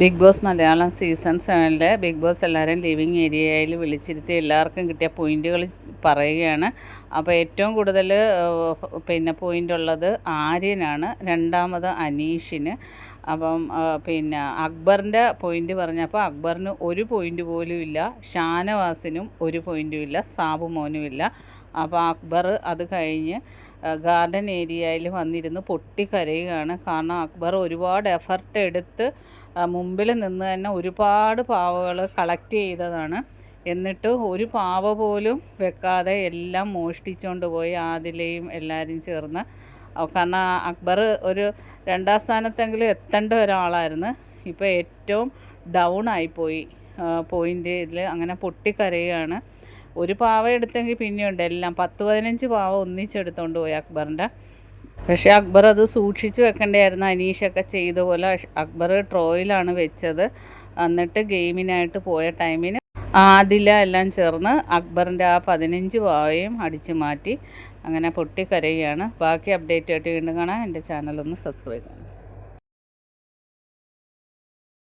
Big Boss Malayalam season സെവനിൽ Bigg Boss എല്ലാവരെയും living ഏരിയയിൽ വിളിച്ചിരുത്തി എല്ലാവർക്കും കിട്ടിയ പോയിന്റുകൾ പറയുകയാണ്. അപ്പോൾ ഏറ്റവും കൂടുതൽ പിന്നെ പോയിന്റ് ഉള്ളത് ആര്യനാണ് രണ്ടാമത് അനീഷിന്. അപ്പം പിന്നെ അക്ബറിന്റെ പോയിന്റ് പറഞ്ഞപ്പോൾ അക്ബറിന് ഒരു പോയിന്റ് പോലും ഇല്ല ഷാനവാസിനും ഒരു പോയിന്റും ഇല്ല സാബു മോനും ഇല്ല. അപ്പോൾ അക്ബർ അത് കഴിഞ്ഞ് ഗാർഡൻ ഏരിയയിൽ വന്നിരുന്ന് പൊട്ടിക്കരയുകയാണ്. കാരണം അക്ബർ ഒരുപാട് എഫർട്ട് എടുത്ത് മുമ്പിൽ നിന്ന് തന്നെ ഒരുപാട് പാവകൾ കളക്ട് ചെയ്തതാണ്. എന്നിട്ട് ഒരു പാവ പോലും വെക്കാതെ എല്ലാം മോഷ്ടിച്ചുകൊണ്ട് പോയി ആദിലയും എല്ലാവരും ചേർന്ന്. കാരണം അക്ബർ ഒരു രണ്ടാം സ്ഥാനത്തെങ്കിലും എത്തേണ്ട ഒരാളായിരുന്നു. ഇപ്പോൾ ഏറ്റവും ഡൗൺ ആയിപ്പോയി പോയിന്റ് ഇതിൽ അങ്ങനെ പൊട്ടിക്കരയുകയാണ്. ഒരു പാവ എടുത്തെങ്കിൽ പിന്നെയുണ്ട് എല്ലാം. പത്ത് പതിനഞ്ച് പാവ ഒന്നിച്ചെടുത്തുകൊണ്ട് പോയി അക്ബറിന്റെ. പക്ഷേ അക്ബർ അത് സൂക്ഷിച്ച് വെക്കേണ്ടതായിരുന്നു. അനീഷൊക്കെ ചെയ്ത പോലെ അക്ബർ ട്രോയിലാണ് വെച്ചത്. എന്നിട്ട് ഗെയിമിനായിട്ട് പോയ ടൈമിന് ആദില എല്ലാം ചേർന്ന് അക്ബറിന്റെ ആ പതിനഞ്ച് പാവയും അടിച്ചു മാറ്റി. അങ്ങനെ പൊട്ടിക്കരയുകയാണ്. ബാക്കി അപ്ഡേറ്റ് ആയിട്ട് വീണ്ടും കാണാൻ എന്റെ ചാനലൊന്ന് സബ്സ്ക്രൈബ് ചെയ്യണം.